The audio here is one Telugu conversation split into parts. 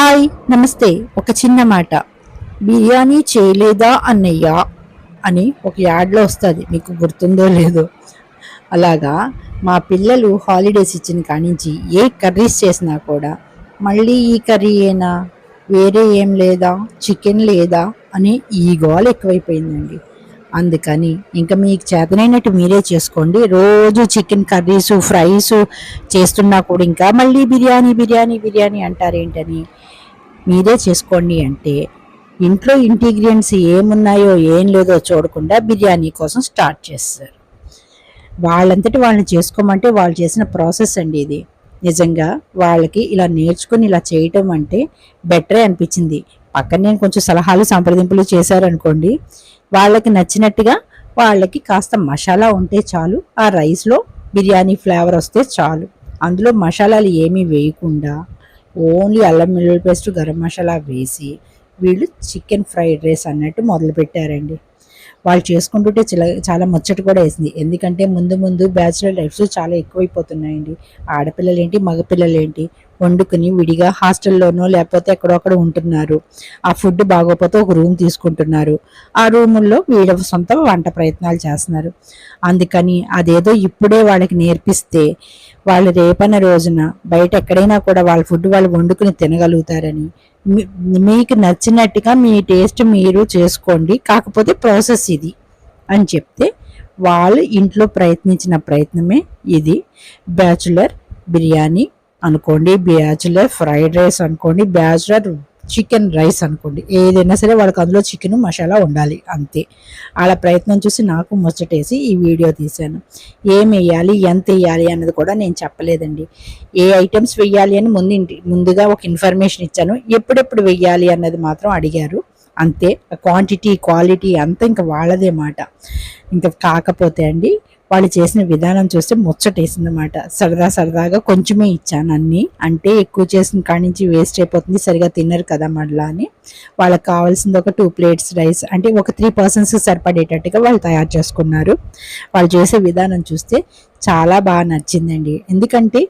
హాయ్ నమస్తే. ఒక చిన్న మాట. బిర్యానీ చేయలేదా అన్నయ్య? అని ఒక యాడ్లో వస్తుంది. మీకు గుర్తుందో లేదో. అలాగా మా పిల్లలు హాలిడేస్ ఇచ్చిన కానించి ఏ కర్రీస్ చేసినా కూడా మళ్ళీ ఈ కర్రీ ఏనా వేరే ఏం లేదా? చికెన్ లేదా? అని ఈ గోల ఎక్కువైపోయిందండి. అందుకని ఇంకా మీకు చేతనైనట్టు మీరే చేసుకోండి. రోజు చికెన్ కర్రీస్ ఫ్రైస్ చేస్తున్నా కూడా ఇంకా మళ్ళీ బిర్యానీ బిర్యానీ బిర్యానీ అంటారేంటని మీరే చేసుకోండి అంటే ఇంట్లో ఇంగ్రీడియంట్స్ ఏమున్నాయో ఏం లేదో చూడకుండా బిర్యానీ కోసం స్టార్ట్ చేస్తారు. వాళ్ళంతటి వాళ్ళని చేసుకోమంటే వాళ్ళు చేసిన ప్రాసెస్ అండి ఇది. నిజంగా వాళ్ళకి ఇలా నేర్చుకుని ఇలా చేయటం అంటే బెటరే అనిపించింది. పక్కన నేను కొంచెం సలహాలు సంప్రదింపులు చేశారనుకోండి వాళ్ళకి నచ్చినట్టుగా వాళ్ళకి కాస్త మసాలా ఉంటే చాలు ఆ రైస్లో బిర్యానీ ఫ్లేవర్ వస్తే చాలు. అందులో మసాలాలు ఏమీ వేయకుండా ఓన్లీ అల్లం వెల్లుల్లి పేస్ట్ గరం మసాలా వేసి వీళ్ళు చికెన్ ఫ్రైడ్ రైస్ అన్నట్టు మొదలుపెట్టారండి వాళ్ళు చేసుకుంటుంటే చాలా చాలా ముచ్చట కూడా వేసింది. ఎందుకంటే ముందు ముందు బ్యాచులర్ లైఫ్స్ చాలా ఎక్కువైపోతున్నాయండి. ఆడపిల్లలేంటి మగపిల్లలేంటి వండుకుని విడిగా హాస్టల్లోనో లేకపోతే ఎక్కడొక్కడ ఉంటున్నారు. ఆ ఫుడ్ బాగోకపోతే ఒక రూమ్ తీసుకుంటున్నారు. ఆ రూముల్లో వీళ్ళ సొంత వంట ప్రయత్నాలు చేస్తున్నారు. అందుకని అదేదో ఇప్పుడే వాళ్ళకి నేర్పిస్తే వాళ్ళు రేపన్న రోజున బయట ఎక్కడైనా కూడా వాళ్ళ ఫుడ్ వాళ్ళు వండుకుని తినగలుగుతారని మీ- మీకు నచ్చినట్టుగా మీ టేస్ట్ మీరు చేసుకోండి. కాకపోతే ప్రాసెస్ ఇది అని చెప్తే వాళ్ళు ఇంట్లో ప్రయత్నించిన ప్రయత్నమే ఇది. బ్యాచులర్ బిర్యానీ అనుకోండి బ్యాచులర్ ఫ్రైడ్ రైస్ అనుకోండి బ్యాచులర్ చికెన్ రైస్ అనుకోండి. ఏదైనా సరే వాళ్ళకి అందులో చికెన్ మసాలా ఉండాలి అంతే. అలా ప్రయత్నం చూసి నాకు ముచ్చటేసి ఈ వీడియో తీశాను. ఏం వేయాలి ఎంత వేయాలి అన్నది కూడా నేను చెప్పలేదండి. ఏ ఐటమ్స్ వెయ్యాలి అని ముందు ఇంటి- ముందుగా ఒక ఇన్ఫర్మేషన్ ఇచ్చాను. ఎప్పుడెప్పుడు వెయ్యాలి అన్నది మాత్రం అడిగారు. అంతే. క్వాంటిటీ క్వాలిటీ అంతా ఇంకా వాళ్ళదే మాట. ఇంకా కాకపోతే అండి వాళ్ళు చేసిన విధానం చూస్తే ముచ్చటేసిందనమాట సరదా సరదాగా కొంచెమే ఇచ్చాను అన్ని. అంటే ఎక్కువ చేసిన కాడి నుంచి వేస్ట్ అయిపోతుంది సరిగా తిన్నారు కదా మళ్ళా అని. వాళ్ళకి కావాల్సింది ఒక టూ ప్లేట్స్ రైస్. అంటే ఒక త్రీ పర్సన్స్ సరిపడేటట్టుగా వాళ్ళు తయారు చేసుకున్నారు. వాళ్ళు చేసే విధానం చూస్తే చాలా బాగా నచ్చిందండి. ఎందుకంటే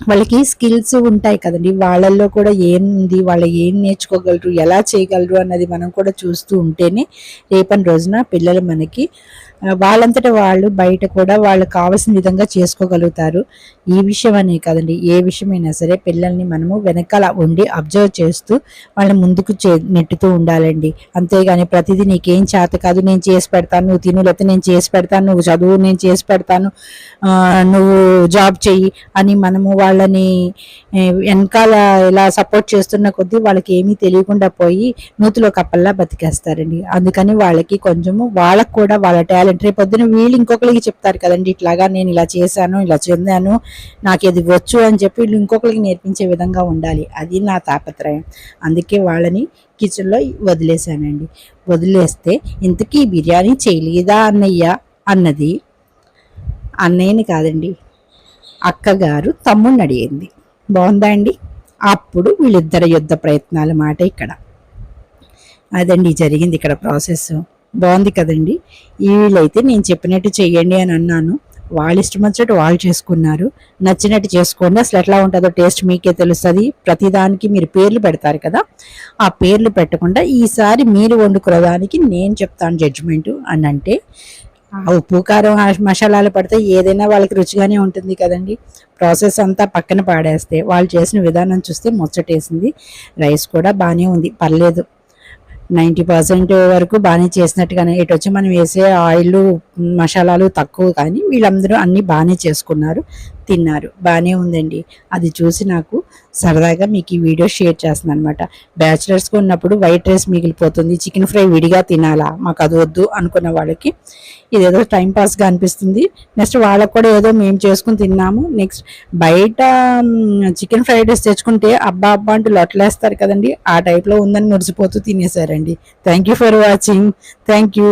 వాళ్ళకి స్కిల్స్ ఉంటాయి కదండి. వాళ్ళల్లో కూడా ఏం ఉంది వాళ్ళు ఏం నేర్చుకోగలరు ఎలా చేయగలరు అన్నది మనం కూడా చూస్తూ ఉంటేనే రేపటి రోజున పిల్లలు మనకి వాళ్ళంతట వాళ్ళు బయట కూడా వాళ్ళకి కావాల్సిన విధంగా చేసుకోగలుగుతారు. ఈ విషయం అనే కదండి. ఏ విషయమైనా సరే పిల్లల్ని మనము వెనకాల ఉండి అబ్జర్వ్ చేస్తూ వాళ్ళని ముందుకు చే నెట్టుతూ ఉండాలండి. అంతేగాని ప్రతిదీ నీకేం చేత కాదు నేను చేసి పెడతాను నువ్వు తిను లేకపోతే నేను చేసి పెడతాను నువ్వు చదువు నేను చేసి పెడతాను నువ్వు జాబ్ చెయ్యి అని మనము వాళ్ళని వెనకాల ఇలా సపోర్ట్ చేస్తున్న కొద్దీ వాళ్ళకి ఏమీ తెలియకుండా పోయి నూతిలో కప్పల్లా బతికేస్తారండి. అందుకని వాళ్ళకి కొంచెము వాళ్ళకు కూడా వాళ్ళ టాలెంట్ రేపు పొద్దున వీళ్ళు ఇంకొకరికి చెప్తారు కదండి ఇట్లాగా నేను ఇలా చేశాను ఇలా చెందాను నాకు ఇది వచ్చు అని చెప్పి వీళ్ళు ఇంకొకరికి నేర్పించే విధంగా ఉండాలి. అది నా తాపత్రయం. అందుకే వాళ్ళని కిచెన్లో వదిలేశానండి. వదిలేస్తే ఇంతకీ బిర్యానీ చేయలేదా అన్నయ్య? అన్నది అన్నయ్యని కాదండి అక్కగారు తమ్ముడిని అడిగింది బాగుందా అండి? అప్పుడు వీళ్ళిద్దరి యుద్ధ ప్రయత్నాల మాట ఇక్కడ. అదండి జరిగింది ఇక్కడ ప్రాసెస్. బాగుంది కదండి. వీళ్ళైతే నేను చెప్పినట్టు చెయ్యండి అని అన్నాను. వాళ్ళ ఇష్టం వచ్చినట్టు వాళ్ళు చేసుకున్నారు. నచ్చినట్టు చేసుకోండి. అసలు ఎట్లా ఉంటుందో టేస్ట్ మీకే తెలుస్తుంది. ప్రతిదానికి మీరు పేర్లు పెడతారు కదా. ఆ పేర్లు పెట్టకుండా ఈసారి మీరు వండుకున్న దానికి నేను చెప్తాను జడ్జిమెంట్ అని అంటే ఉప్పు కారం ఆ మసాలాలు పడితే ఏదైనా వాళ్ళకి రుచిగానే ఉంటుంది కదండి. ప్రాసెస్ అంతా పక్కన పాడేస్తే వాళ్ళు చేసిన విధానం చూస్తే ముచ్చటేసింది. రైస్ కూడా బాగానే ఉంది. పర్లేదు. నైంటీ పర్సెంట్ వరకు బాగానే చేసినట్టుగానే. ఇటు వచ్చి మనం వేసే ఆయిల్ మసాలాలు తక్కువ కానీ వీళ్ళందరూ అన్నీ బాగానే చేసుకున్నారు తిన్నారు. బాగానే ఉందండి. అది చూసి నాకు సరదాగా మీకు ఈ వీడియో షేర్ చేస్తున్నాను అనమాట బ్యాచిలర్స్గా ఉన్నప్పుడు వైట్ రైస్ మిగిలిపోతుంది. చికెన్ ఫ్రై విడిగా తినాలా? మాకు అది వద్దు అనుకున్న వాళ్ళకి ఇదేదో టైం పాస్గా అనిపిస్తుంది. నెక్స్ట్ వాళ్ళకు కూడా ఏదో మేము చేసుకుని తిన్నాము. నెక్స్ట్ బయట చికెన్ ఫ్రైడ్ రైస్ తెచ్చుకుంటే అబ్బా అబ్బా అంటూ లొట్టలేస్తారు కదండి. ఆ టైప్లో ఉందని మురిసిపోతూ తినేసారండి. Thank you for watching thank you